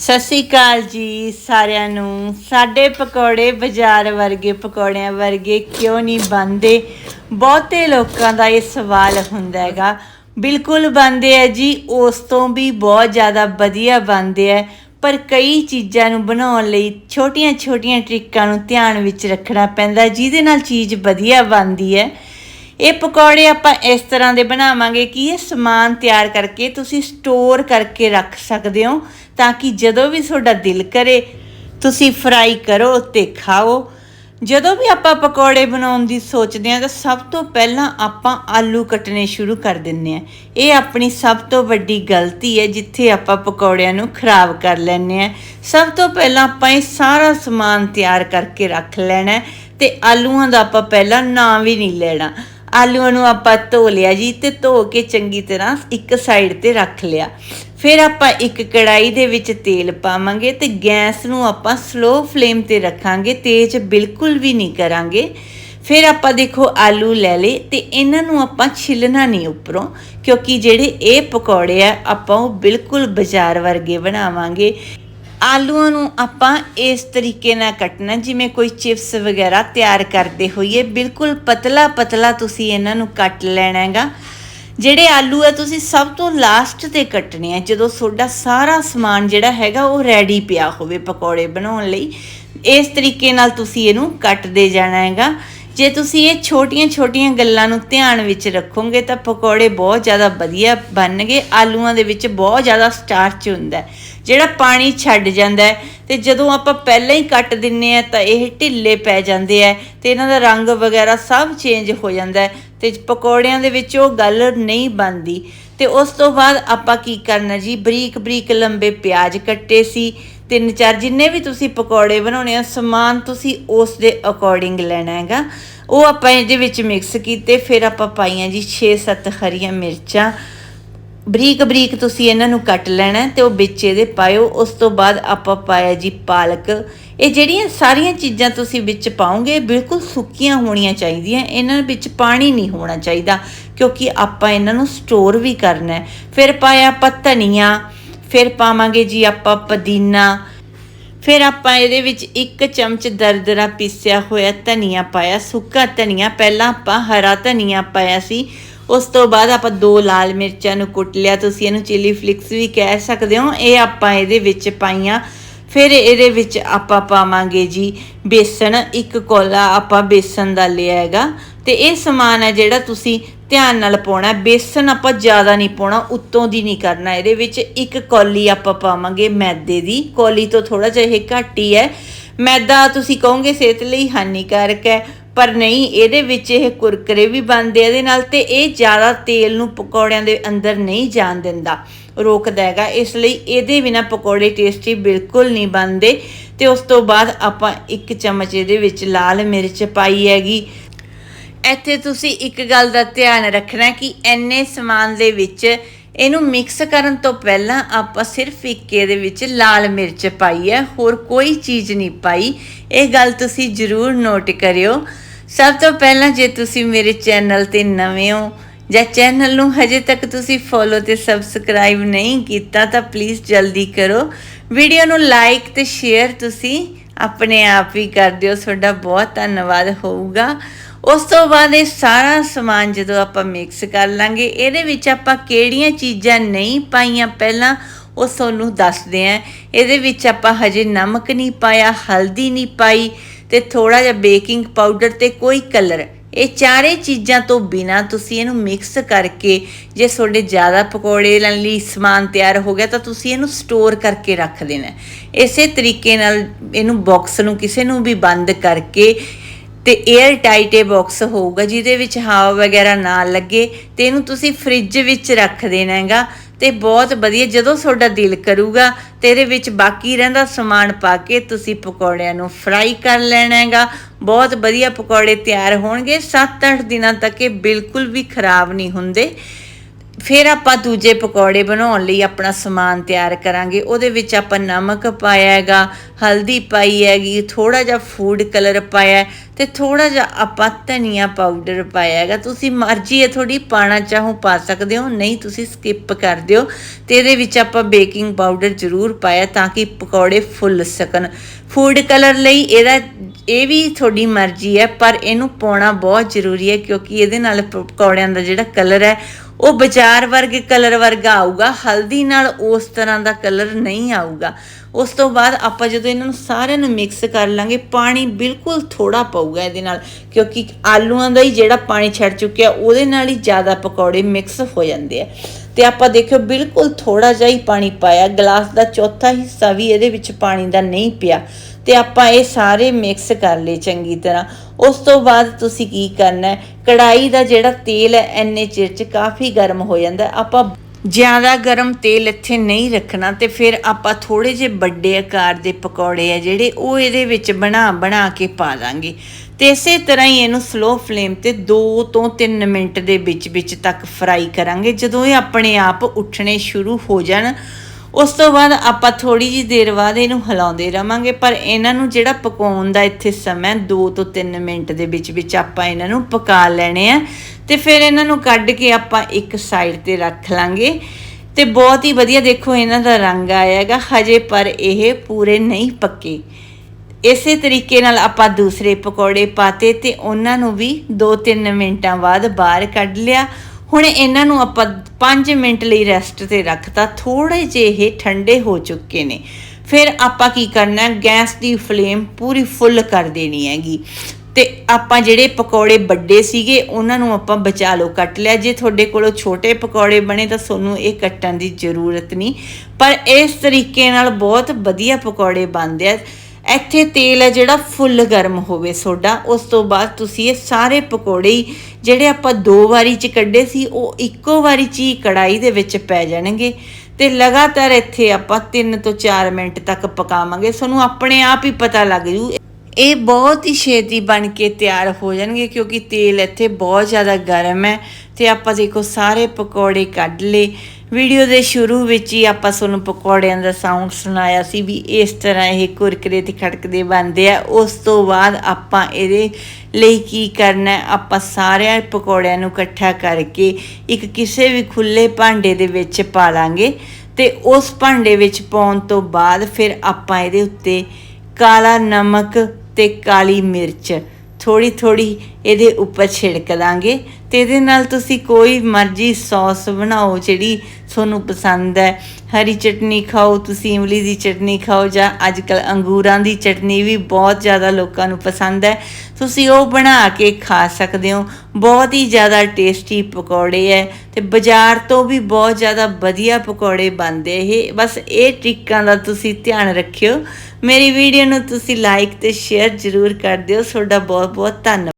ਸਤਿ ਸ਼੍ਰੀ ਅਕਾਲ ਜੀ ਸਾਰਿਆਂ ਨੂੰ। ਸਾਡੇ ਪਕੌੜੇ ਬਾਜ਼ਾਰ ਵਰਗੇ, ਪਕੌੜਿਆਂ ਵਰਗੇ ਕਿਉਂ ਨਹੀਂ ਬਣਦੇ? ਬਹੁਤੇ ਲੋਕਾਂ ਦਾ ਇਹ ਸਵਾਲ ਹੁੰਦਾ ਹੈਗਾ। ਬਿਲਕੁਲ ਬਣਦੇ ਆ ਜੀ, ਉਸ ਤੋਂ ਵੀ ਬਹੁਤ ਜ਼ਿਆਦਾ ਵਧੀਆ ਬਣਦੇ ਆ। ਪਰ ਕਈ ਚੀਜ਼ਾਂ ਨੂੰ ਬਣਾਉਣ ਲਈ ਛੋਟੀਆਂ-ਛੋਟੀਆਂ ਟ੍ਰਿਕਾਂ ਨੂੰ ਧਿਆਨ ਵਿੱਚ ਰੱਖਣਾ ਪੈਂਦਾ, ਜਿਹਦੇ ਨਾਲ ਚੀਜ਼ ਵਧੀਆ ਬਣਦੀ ਹੈ। ਇਹ ਪਕੌੜੇ ਆਪਾਂ ਇਸ ਤਰ੍ਹਾਂ ਦੇ ਬਣਾਵਾਂਗੇ ਕਿ ਇਹ ਸਮਾਨ ਤਿਆਰ ਕਰਕੇ ਤੁਸੀਂ ਸਟੋਰ ਕਰਕੇ ਰੱਖ ਸਕਦੇ ਹੋ ਤਾਂ ਕਿ ਜਦੋਂ ਵੀ ਤੁਹਾਡਾ ਦਿਲ ਕਰੇ, ਤੁਸੀਂ ਫਰਾਈ ਕਰੋ ਤੇ ਖਾਓ। ਜਦੋਂ ਵੀ ਆਪਾਂ ਪਕੌੜੇ ਬਣਾਉਣ ਦੀ ਸੋਚਦੇ ਹਾਂ ਤਾਂ ਸਭ ਤੋਂ ਪਹਿਲਾਂ ਆਪਾਂ ਆਲੂ ਕੱਟਣੇ ਸ਼ੁਰੂ ਕਰ ਦਿੰਨੇ ਆ ਇਹ ਆਪਣੀ ਸਭ ਤੋਂ ਵੱਡੀ ਗਲਤੀ ਹੈ ਜਿੱਥੇ ਆਪਾਂ ਪਕੌੜਿਆਂ ਨੂੰ ਖਰਾਬ ਕਰ ਲੈਂਦੇ ਆ ਸਭ ਤੋਂ ਪਹਿਲਾਂ ਆਪਾਂ ਇਹ ਸਾਰਾ ਸਮਾਨ ਤਿਆਰ ਕਰਕੇ ਰੱਖ ਲੈਣਾ ਹੈ ਤੇ ਆਲੂਆਂ ਦਾ ਆਪਾਂ ਪਹਿਲਾਂ ਨਾਂ ਵੀ ਨਹੀਂ ਲੈਣਾ। ਆਲੂਆਂ ਨੂੰ ਆਪਾਂ ਧੋ ਲਿਆ ਜੀ ਤੇ ਧੋ ਕੇ ਚੰਗੀ ਤਰ੍ਹਾਂ ਇੱਕ ਸਾਈਡ ਤੇ ਰੱਖ ਲਿਆ। ਫਿਰ ਆਪਾਂ ਇੱਕ ਕੜਾਈ ਦੇ ਵਿੱਚ ਤੇਲ ਪਾਵਾਂਗੇ ਤੇ ਗੈਸ ਨੂੰ ਆਪਾਂ ਸਲੋ ਫਲੇਮ ਤੇ ਰੱਖਾਂਗੇ, ਤੇਜ਼ ਬਿਲਕੁਲ ਵੀ ਨਹੀਂ ਕਰਾਂਗੇ। ਫਿਰ ਆਪਾਂ ਦੇਖੋ ਆਲੂ ਲੈ ਲਏ ਤੇ ਇਹਨਾਂ ਨੂੰ ਆਪਾਂ ਛਿੱਲਣਾ ਨਹੀਂ ਉੱਪਰੋਂ, ਕਿਉਂਕਿ ਜਿਹੜੇ ਇਹ ਪਕੌੜੇ ਆ, ਆਪਾਂ ਉਹ ਬਿਲਕੁਲ ਬਾਜ਼ਾਰ ਵਰਗੇ ਬਣਾਵਾਂਗੇ। ਆਲੂਆਂ ਨੂੰ ਆਪਾਂ ਇਸ ਤਰੀਕੇ ਨਾਲ ਕੱਟਣਾ, ਜਿਵੇਂ ਕੋਈ ਚਿਪਸ ਵਗੈਰਾ ਤਿਆਰ ਕਰਦੇ ਹੋਈਏ, ਬਿਲਕੁਲ ਪਤਲਾ ਪਤਲਾ ਤੁਸੀਂ ਇਹਨਾਂ ਨੂੰ ਕੱਟ ਲੈਣਾ ਹੈਗਾ ਜਿਹੜੇ ਆਲੂ ਆ, ਤੁਸੀਂ ਸਭ ਤੋਂ ਲਾਸਟ ਤੇ ਕੱਟਣੇ ਆ, ਜਦੋਂ ਤੁਹਾਡਾ ਸਾਰਾ ਸਮਾਨ ਜਿਹੜਾ ਹੈਗਾ, ਉਹ ਰੈਡੀ ਪਿਆ ਹੋਵੇ ਪਕੌੜੇ ਬਣਾਉਣ ਲਈ। ਇਸ ਤਰੀਕੇ ਨਾਲ ਤੁਸੀਂ ਇਹਨੂੰ ਕੱਟਦੇ ਜਾਣਾ ਹੈਗਾ ਜੇ ਤੁਸੀਂ ਇਹ ਛੋਟੀਆਂ-ਛੋਟੀਆਂ ਗੱਲਾਂ ਨੂੰ ਧਿਆਨ ਵਿੱਚ ਰੱਖੋਗੇ ਤਾਂ ਪਕੌੜੇ ਬਹੁਤ ਜ਼ਿਆਦਾ ਵਧੀਆ ਬਣਨਗੇ, ਆਲੂਆਂ ਦੇ ਵਿੱਚ ਬਹੁਤ ਜ਼ਿਆਦਾ ਸਟਾਰਚ ਹੁੰਦਾ ਜਿਹੜਾ ਪਾਣੀ ਛੱਡ ਜਾਂਦਾ ਹੈ ਤੇ ਜਦੋਂ ਆਪਾਂ ਪਹਿਲਾਂ ਹੀ ਕੱਟ ਦਿੰਨੇ ਆ ਤਾਂ ਇਹ ਢਿੱਲੇ ਪੈ ਜਾਂਦੇ ਆ ਤੇ ਇਹਨਾਂ ਦਾ ਰੰਗ ਵਗੈਰਾ ਸਭ ਚੇਂਜ ਹੋ ਜਾਂਦਾ ਹੈ ਤੇ ਪਕੌੜਿਆਂ ਦੇ ਵਿੱਚ ਉਹ ਗੱਲ ਨਹੀਂ ਬਣਦੀ। ਤੇ ਉਸ ਤੋਂ ਬਾਅਦ ਆਪਾਂ ਕੀ ਕਰਨਾ ਜੀ? ਬਰੀਕ ਬਰੀਕ ਲੰਬੇ ਪਿਆਜ਼ ਕੱਟੇ ਸੀ ਤਿੰਨ ਚਾਰ ਜਿੰਨੇ ਵੀ ਤੁਸੀਂ ਪਕੌੜੇ ਬਣਾਉਣੇ ਆ, ਸਮਾਨ ਤੁਸੀਂ ਉਸ ਦੇ ਅਕੋਰਡਿੰਗ ਲੈਣਾ ਹੈਗਾ। ਉਹ ਆਪਾਂ ਇਹਦੇ ਵਿੱਚ ਮਿਕਸ ਕੀਤੇ, ਫਿਰ ਆਪਾਂ ਪਾਈਆਂ ਜੀ 6-7 ਹਰੀਆਂ ਮਿਰਚਾਂ। ਬਰੀਕ ਬਰੀਕ ਤੁਸੀਂ ਇਹਨਾਂ ਨੂੰ ਕੱਟ ਲੈਣਾ ਹੈ ਤੇ ਉਹ ਵਿੱਚ ਇਹਦੇ ਪਾਇਓ। ਉਸ ਤੋਂ ਬਾਅਦ ਆਪਾਂ ਪਾਇਆ ਜੀ ਪਾਲਕ। ਇਹ ਜਿਹੜੀਆਂ ਸਾਰੀਆਂ ਚੀਜ਼ਾਂ ਤੁਸੀਂ ਵਿੱਚ ਪਾਓਗੇ, ਬਿਲਕੁਲ ਸੁੱਕੀਆਂ ਹੋਣੀਆਂ ਚਾਹੀਦੀਆਂ। ਇਹਨਾਂ ਵਿੱਚ ਪਾਣੀ ਨਹੀਂ ਹੋਣਾ ਚਾਹੀਦਾ, ਕਿਉਂਕਿ ਆਪਾਂ ਇਹਨਾਂ ਨੂੰ ਸਟੋਰ ਵੀ ਕਰਨਾ ਹੈ। ਫਿਰ ਪਾਇਆ ਆਪਾਂ ਧਨੀਆ ਫਿਰ ਪਾਵਾਂਗੇ ਜੀ ਆਪਾਂ ਪੁਦੀਨਾ। ਫਿਰ ਆਪਾਂ ਇਹਦੇ ਵਿੱਚ ਇੱਕ ਚਮਚ ਦਰਦਰਾ ਪੀਸਿਆ ਹੋਇਆ ਧਨੀਆ ਪਾਇਆ, ਸੁੱਕਾ ਧਨੀਆ। ਪਹਿਲਾਂ ਆਪਾਂ ਹਰਾ ਧਨੀਆ ਪਾਇਆ ਸੀ। ਉਸ ਤੋਂ ਬਾਅਦ ਆਪਾਂ ਦੋ ਲਾਲ ਮਿਰਚਾਂ ਨੂੰ ਕੁੱਟ ਲਿਆ। ਤੁਸੀਂ ਇਹਨੂੰ ਚਿਲੀ ਫਲਿਕਸ ਵੀ ਕਹਿ ਸਕਦੇ ਹੋ। ਇਹ ਆਪਾਂ ਇਹਦੇ ਵਿੱਚ ਪਾਈਆਂ। ਫਿਰ ਇਹਦੇ ਵਿੱਚ ਆਪਾਂ ਪਾਵਾਂਗੇ ਜੀ ਬੇਸਣ। ਇੱਕ ਕੋਲਾ ਆਪਾਂ ਬੇਸਣ ਦਾ ਲਿਆ ਹੈਗਾ। ਤੇ ਇਹ ਸਮਾਨ ਹੈ ਜਿਹੜਾ ਤੁਸੀਂ ਧਿਆਨ ਨਾਲ ਪਾਉਣਾ ਬੇਸਨ ਆਪਾਂ ਜ਼ਿਆਦਾ ਨਹੀਂ ਪਾਉਣਾ, ਉੱਤੋਂ ਦੀ ਨਹੀਂ ਕਰਨਾ। ਇਹਦੇ ਵਿੱਚ ਇੱਕ ਕੌਲੀ ਆਪਾਂ ਪਾਵਾਂਗੇ ਮੈਦੇ ਦੀ। ਕੌਲੀ ਤੋਂ ਥੋੜਾ ਜਿਹਾ ਇਹ ਘੱਟ ਹੀ ਹੈ। ਮੈਦਾ ਤੁਸੀਂ ਕਹੋਗੇ ਸਿਹਤ ਲਈ ਹਾਨੀਕਾਰਕ ਹੈ, ਪਰ ਨਹੀਂ, ਇਹਦੇ ਵਿੱਚ ਇਹ ਕੁਰਕਰੇ ਵੀ ਬਣਦੇ ਇਹਦੇ ਨਾਲ ਤੇ ਇਹ ਜ਼ਿਆਦਾ ਤੇਲ ਨੂੰ ਪਕੌੜਿਆਂ ਦੇ ਅੰਦਰ ਨਹੀਂ ਜਾਣ ਦਿੰਦਾ। ਰੋਕਦਾ ਹੈਗਾ। ਇਸ ਲਈ ਇਹਦੇ ਬਿਨਾ ਪਕੌੜੇ ਟੇਸਟੀ ਬਿਲਕੁਲ ਨਹੀਂ ਬਣਦੇ। ਤੇ ਉਸ ਤੋਂ ਬਾਅਦ ਆਪਾਂ ਇੱਕ ਚਮਚ ਇਹਦੇ ਵਿੱਚ ਲਾਲ ਮਿਰਚ ਪਾਈ ਹੈਗੀ। ਇੱਥੇ ਤੁਸੀਂ ਇੱਕ ਗੱਲ ਦਾ ਧਿਆਨ ਰੱਖਣਾ ਕਿ ਐਨੇ ਸਮਾਨ ਦੇ ਵਿੱਚ ਇਹਨੂੰ ਮਿਕਸ ਕਰਨ ਤੋਂ ਪਹਿਲਾਂ ਆਪਾਂ ਸਿਰਫ ਇੱਕ ਦੇ ਵਿੱਚ ਲਾਲ ਮਿਰਚ ਪਾਈ ਹੈ, ਹੋਰ ਕੋਈ ਚੀਜ਼ ਨਹੀਂ ਪਾਈ। ਇਹ ਗੱਲ ਤੁਸੀਂ ਜ਼ਰੂਰ ਨੋਟ ਕਰਿਓ। ਸਭ ਤੋਂ ਪਹਿਲਾਂ ਜੇ ਤੁਸੀਂ ਮੇਰੇ ਚੈਨਲ ਤੇ ਨਵੇਂ ਹੋ ਜਾਂ ਚੈਨਲ ਨੂੰ ਹਜੇ ਤੱਕ ਤੁਸੀਂ ਫੋਲੋ ਤੇ ਸਬਸਕ੍ਰਾਈਬ ਨਹੀਂ ਕੀਤਾ, ਤਾਂ ਪਲੀਜ਼ ਜਲਦੀ ਕਰੋ। ਵੀਡੀਓ ਨੂੰ ਲਾਈਕ ਤੇ ਸ਼ੇਅਰ ਤੁਸੀਂ ਆਪਣੇ ਆਪ ਹੀ ਕਰ ਦਿਓ। ਤੁਹਾਡਾ ਬਹੁਤ ਧੰਨਵਾਦ ਹੋਊਗਾ। ਉਸ ਤੋਂ ਬਾਅਦ ਇਹ ਸਾਰਾ ਸਮਾਨ ਜਦੋਂ ਆਪਾਂ ਮਿਕਸ ਕਰ ਲਾਂਗੇ, ਇਹਦੇ ਵਿੱਚ ਆਪਾਂ ਕਿਹੜੀਆਂ ਚੀਜ਼ਾਂ ਨਹੀਂ ਪਾਈਆਂ ਪਹਿਲਾਂ, ਉਹ ਤੁਹਾਨੂੰ ਦੱਸਦੇ ਆਂ। ਇਹਦੇ ਵਿੱਚ ਆਪਾਂ ਹਜੇ ਨਮਕ ਨਹੀਂ ਪਾਇਆ, ਹਲਦੀ ਨਹੀਂ ਪਾਈ ਤੇ ਥੋੜਾ ਜਿਹਾ ਬੇਕਿੰਗ ਪਾਊਡਰ ਤੇ ਕੋਈ ਕਲਰ। ਇਹ ਚਾਰੇ ਚੀਜ਼ਾਂ ਤੋਂ ਬਿਨਾ ਤੁਸੀਂ ਇਹਨੂੰ ਮਿਕਸ ਕਰਕੇ, ਜੇ ਤੁਹਾਡੇ ਜ਼ਿਆਦਾ ਪਕੌੜੇ ਲੈਣ ਲਈ ਸਮਾਨ ਤਿਆਰ ਹੋ ਗਿਆ, ਤਾਂ ਤੁਸੀਂ ਇਹਨੂੰ ਸਟੋਰ ਕਰਕੇ ਰੱਖ ਦੇਣਾ। ਇਸੇ ਤਰੀਕੇ ਨਾਲ ਇਹਨੂੰ ਬਾਕਸ ਨੂੰ ਕਿਸੇ ਨੂੰ ਵੀ ਬੰਦ ਕਰਕੇ ਤੇ 에ਅਰ ਟਾਈਟ ਇਹ ਬਾਕਸ ਹੋਊਗਾ, ਜਿਹਦੇ ਵਿੱਚ ਹਵਾ ਵਗੈਰਾ ਨਾ ਲੱਗੇ ਤੇ ਇਹਨੂੰ ਤੁਸੀਂ ਫ੍ਰਿਜ ਵਿੱਚ ਰੱਖ ਦੇਣਾ ਹੈਗਾ ਤੇ ਬਹੁਤ ਵਧੀਆ, ਜਦੋਂ ਤੁਹਾਡਾ ਦਿਲ ਕਰੂਗਾ ਤੇ ਇਹਦੇ ਵਿੱਚ ਬਾਕੀ ਰਹਿੰਦਾ ਸਮਾਨ ਪਾ ਕੇ ਤੁਸੀਂ ਪਕੌੜਿਆਂ ਨੂੰ ਫਰਾਈ ਕਰ ਲੈਣਾ ਹੈਗਾ। ਬਹੁਤ ਵਧੀਆ ਪਕੌੜੇ ਤਿਆਰ ਹੋਣਗੇ 7-8 ਦਿਨਾਂ ਤੱਕ ਇਹ ਬਿਲਕੁਲ ਵੀ ਖਰਾਬ ਨਹੀਂ ਹੁੰਦੇ। ਫਿਰ ਆਪਾਂ ਦੂਜੇ ਪਕੌੜੇ ਬਣਾਉਣ ਲਈ ਆਪਣਾ ਸਮਾਨ ਤਿਆਰ ਕਰਾਂਗੇ। ਉਹਦੇ ਵਿੱਚ ਆਪਾਂ ਨਮਕ ਪਾਇਆ ਹੈਗਾ, ਹਲਦੀ ਪਾਈ ਹੈਗੀ ਥੋੜਾ ਜਿਹਾ ਫੂਡ ਕਲਰ ਪਾਇਆ ਹੈ ਤੇ ਥੋੜਾ ਜਿਹਾ ਆਪਾਂ ਧਨੀਆ ਪਾਊਡਰ ਪਾਇਆ ਹੈਗਾ। ਤੁਸੀਂ ਮਰਜ਼ੀ ਹੈ ਥੋੜੀ ਪਾਣਾ ਚਾਹੋ, ਪਾ ਸਕਦੇ ਹੋ, ਨਹੀਂ ਤੁਸੀਂ ਸਕਿਪ ਕਰ ਦਿਓ ਤੇ ਇਹਦੇ ਵਿੱਚ ਆਪਾਂ ਬੇਕਿੰਗ ਪਾਊਡਰ ਜ਼ਰੂਰ ਪਾਇਆ ਤਾਂ ਕਿ ਪਕੌੜੇ ਫੁੱਲ ਸਕਣ। ਫੂਡ ਕਲਰ ਲਈ ਇਹਦਾ, ਇਹ ਵੀ ਤੁਹਾਡੀ ਮਰਜ਼ੀ ਹੈ, ਪਰ ਇਹਨੂੰ ਪਾਉਣਾ ਬਹੁਤ ਜ਼ਰੂਰੀ ਹੈ ਕਿਉਂਕਿ ਇਹਦੇ ਨਾਲ ਪਕੌੜਿਆਂ ਦਾ ਜਿਹੜਾ ਕਲਰ ਹੈ ਉਹ ਬਾਜ਼ਾਰ ਵਰਗੇ ਕਲਰ ਵਰਗਾ ਆਊਗਾ, ਹਲਦੀ ਨਾਲ ਉਸ ਤਰ੍ਹਾਂ ਦਾ ਕਲਰ ਨਹੀਂ ਆਊਗਾ। ਉਸ ਤੋਂ ਬਾਅਦ ਆਪਾਂ ਜਦੋਂ ਇਹਨਾਂ ਨੂੰ ਸਾਰਿਆਂ ਨੂੰ ਮਿਕਸ ਕਰ ਲਾਂਗੇ, ਪਾਣੀ ਬਿਲਕੁਲ ਥੋੜਾ ਪਊਗਾ ਇਹਦੇ ਨਾਲ, ਕਿਉਂਕਿ ਆਲੂਆਂ ਦਾ ਹੀ ਜਿਹੜਾ ਪਾਣੀ ਛੱਡ ਚੁੱਕਿਆ, ਉਹਦੇ ਨਾਲ ਹੀ ਜ਼ਿਆਦਾ ਪਕੌੜੇ ਮਿਕਸ ਹੋ ਜਾਂਦੇ ਆ। ਤੇ ਆਪਾਂ ਦੇਖਿਓ, ਬਿਲਕੁਲ ਥੋੜਾ ਜਿਹਾ ਹੀ ਪਾਣੀ ਪਾਇਆ, ਗਲਾਸ ਦਾ ਚੌਥਾ ਹਿੱਸਾ ਵੀ ਇਹਦੇ ਵਿੱਚ ਪਾਣੀ ਦਾ ਨਹੀਂ ਪਿਆ। ਤੇ ਆਪਾਂ ਇਹ ਸਾਰੇ ਮਿਕਸ ਕਰ ਲਏ ਚੰਗੀ ਤਰ੍ਹਾਂ। ਉਸ ਤੋਂ ਬਾਅਦ ਤੁਸੀਂ ਕੀ ਕਰਨਾ ਹੈ? ਕੜਾਈ ਦਾ ਜਿਹੜਾ ਤੇਲ ਹੈ ਐਨੇ ਚਿਰ ਚ ਕਾਫੀ ਗਰਮ ਹੋ ਜਾਂਦਾ ਆਪਾਂ ਜ਼ਿਆਦਾ ਗਰਮ ਤੇਲ ਇੱਥੇ ਨਹੀਂ ਰੱਖਣਾ ਤੇ ਫਿਰ ਆਪਾਂ ਥੋੜੇ ਜਿਹੇ ਵੱਡੇ ਆਕਾਰ ਦੇ ਪਕੌੜੇ ਆ ਜਿਹੜੇ ਉਹ ਇਹਦੇ ਵਿੱਚ ਬਣਾ ਬਣਾ ਕੇ ਪਾ ਦਾਂਗੇ। ਤੇ ਇਸੇ ਤਰ੍ਹਾਂ ਹੀ ਇਹਨੂੰ ਸਲੋ ਫਲੇਮ ਤੇ 2 ਤੋਂ 3 ਮਿੰਟ ਦੇ ਵਿੱਚ ਵਿੱਚ ਤੱਕ ਫਰਾਈ ਕਰਾਂਗੇ। ਜਦੋਂ ਇਹ ਆਪਣੇ ਆਪ ਉੱਠਣੇ ਸ਼ੁਰੂ ਹੋ ਜਾਣ ਉਸ ਤੋਂ ਬਾਅਦ ਆਪਾਂ ਥੋੜੀ ਜਿਹੀ ਦੇਰ ਬਾਅਦ ਇਹਨੂੰ ਹਿਲਾਉਂਦੇ ਰਵਾਂਗੇ, ਪਰ ਇਹਨਾਂ ਨੂੰ ਜਿਹੜਾ ਪਕਾਉਣ ਦਾ ਇੱਥੇ ਸਮਾਂ 2 ਤੋਂ 3 ਮਿੰਟ ਦੇ ਵਿੱਚ ਵਿੱਚ ਆਪਾਂ ਇਹਨਾਂ ਨੂੰ ਪਕਾ ਲੈਣੇ ਆ। ਤੇ ਫਿਰ ਇਹਨਾਂ ਨੂੰ ਕੱਢ ਕੇ ਆਪਾਂ ਇੱਕ ਸਾਈਡ ਤੇ ਰੱਖ ਲਾਂਗੇ। ਤੇ ਬਹੁਤ ਹੀ ਵਧੀਆ ਦੇਖੋ ਇਹਨਾਂ ਦਾ ਰੰਗ ਆਇਆ ਹੈਗਾ ਹਜੇ ਪਰ ਇਹ ਪੂਰੇ ਨਹੀਂ ਪੱਕੇ। ਇਸੇ ਤਰੀਕੇ ਨਾਲ ਆਪਾਂ ਦੂਸਰੇ ਪਕੌੜੇ ਪਾਤੇ ਤੇ ਉਹਨਾਂ ਨੂੰ ਵੀ 2-3 ਮਿੰਟਾਂ ਬਾਅਦ ਬਾਹਰ ਕੱਢ ਲਿਆ। ਹੁਣ ਇਹਨਾਂ ਨੂੰ ਆਪਾਂ 5 ਮਿੰਟ ਲਈ ਰੈਸਟ ਤੇ ਰੱਖਤਾ ਥੋੜੇ ਜਿਹੇ ਇਹ ਠੰਡੇ ਹੋ ਚੁੱਕੇ ਨੇ। ਫਿਰ ਆਪਾਂ ਕੀ ਕਰਨਾ ਹੈ ਗੈਸ ਦੀ ਫਲੇਮ ਪੂਰੀ ਫੁੱਲ ਕਰ ਦੇਣੀ ਹੈਗੀ। ਤੇ ਆਪਾਂ ਜਿਹੜੇ ਪਕੌੜੇ ਵੱਡੇ ਸੀਗੇ, ਉਹਨਾਂ ਨੂੰ ਆਪਾਂ ਬਚਾ ਲਓ, ਕੱਟ ਲਿਆ। ਜੇ ਤੁਹਾਡੇ ਕੋਲੋਂ ਛੋਟੇ ਪਕੌੜੇ ਬਣੇ ਤਾਂ ਤੁਹਾਨੂੰ ਇਹ ਕੱਟਣ ਦੀ ਜ਼ਰੂਰਤ ਨਹੀਂ। ਪਰ ਇਸ ਤਰੀਕੇ ਨਾਲ ਬਹੁਤ ਵਧੀਆ ਪਕੌੜੇ ਬਣਦੇ ਆ। ਇੱਥੇ ਤੇਲ ਹੈ ਜਿਹੜਾ ਫੁੱਲ ਗਰਮ ਹੋਵੇ ਸੋਡਾ, ਉਸ ਤੋਂ ਬਾਅਦ ਤੁਸੀਂ ਇਹ ਸਾਰੇ ਪਕੌੜੇ ਹੀ ਜਿਹੜੇ ਆਪਾਂ ਦੋ ਵਾਰੀ ਚ ਕੱਢੇ ਸੀ, ਉਹ ਇੱਕੋ ਵਾਰੀ ਚ ਹੀ ਕੜਾਈ ਦੇ ਵਿੱਚ ਪੈ ਜਾਣਗੇ। ਤੇ ਲਗਾਤਾਰ ਇੱਥੇ ਆਪਾਂ 3 ਤੋਂ 4 ਮਿੰਟ ਤੱਕ ਪਕਾਵਾਂਗੇ। ਤੁਹਾਨੂੰ ਆਪਣੇ ਆਪ ਹੀ ਪਤਾ ਲੱਗ ਜੂ। ਇਹ ਬਹੁਤ ਹੀ ਛੇਤੀ ਬਣ ਕੇ ਤਿਆਰ ਹੋ ਜਾਣਗੇ ਕਿਉਂਕਿ ਤੇਲ ਇੱਥੇ ਬਹੁਤ ਜ਼ਿਆਦਾ ਗਰਮ ਹੈ ਤੇ ਆਪਾਂ ਦੇਖੋ ਸਾਰੇ ਪਕੌੜੇ ਕੱਢ ਲਏ। ਵੀਡੀਓ ਦੇ ਸ਼ੁਰੂ ਵਿੱਚ ਹੀ ਆਪਾਂ ਤੁਹਾਨੂੰ ਪਕੌੜਿਆਂ ਦਾ ਸਾਊਂਡ ਸੁਣਾਇਆ ਸੀ ਵੀ ਇਸ ਤਰ੍ਹਾਂ ਇਹ ਕੁਰਕਰੇ ਤੇ ਖੜਕਦੇ ਬਣਦੇ ਆ। ਉਸ ਤੋਂ ਬਾਅਦ ਆਪਾਂ ਇਹਦੇ ਲਈ ਕੀ ਕਰਨਾ ਹੈ? ਆਪਾਂ ਸਾਰਿਆਂ ਪਕੌੜਿਆਂ ਨੂੰ ਇਕੱਠਾ ਕਰਕੇ ਇੱਕ ਕਿਸੇ ਵੀ ਖੁੱਲੇ ਭਾਂਡੇ ਦੇ ਵਿੱਚ ਪਾ ਲਾਂਗੇ ਤੇ ਉਸ ਭਾਂਡੇ ਵਿੱਚ ਪਾਉਣ ਤੋਂ ਬਾਅਦ ਫਿਰ ਆਪਾਂ ਇਹਦੇ ਉੱਤੇ ਕਾਲਾ ਨਮਕ ਤੇ ਕਾਲੀ ਮਿਰਚ। ਥੋੜੀ ਥੋੜੀ ਇਹਦੇ ਉੱਪਰ ਛਿੜਕ ਦਾਂਗੇ ਤੇ ਇਹਦੇ ਨਾਲ ਤੁਸੀਂ ਕੋਈ ਮਰਜ਼ੀ ਸੌਸ ਬਣਾਓ ਜਿਹੜੀ ਤੁਹਾਨੂੰ ਪਸੰਦ ਹੈ। ਹਰੀ ਚਟਨੀ ਖਾਓ, ਤੁਸੀਂ ਇਮਲੀ ਦੀ ਚਟਨੀ ਖਾਓ ਜਾਂ ਅੱਜ ਕੱਲ ਅੰਗੂਰਾਂ ਦੀ ਚਟਨੀ ਵੀ ਬਹੁਤ ਜ਼ਿਆਦਾ ਲੋਕਾਂ ਨੂੰ ਪਸੰਦ ਹੈ। ਤੁਸੀਂ ਉਹ ਬਣਾ ਕੇ ਖਾ ਸਕਦੇ ਹੋ। ਬਹੁਤ ਹੀ ਜ਼ਿਆਦਾ ਟੇਸਟੀ ਪਕੌੜੇ ਹੈ ਤੇ ਬਾਜ਼ਾਰ ਤੋਂ ਵੀ ਬਹੁਤ ਜ਼ਿਆਦਾ ਵਧੀਆ ਪਕੌੜੇ ਬਣਦੇ ਇਹ। ਬਸ ਇਹ ਟ੍ਰਿਕਾਂ ਦਾ ਤੁਸੀਂ ਧਿਆਨ ਰੱਖਿਓ। ਮੇਰੀ ਵੀਡੀਓ ਨੂੰ ਤੁਸੀਂ ਲਾਈਕ ਤੇ ਸ਼ੇਅਰ ਜ਼ਰੂਰ ਕਰ ਦਿਓ। ਤੁਹਾਡਾ ਬਹੁਤ ਬਹੁਤ ਧੰਨਵਾਦ।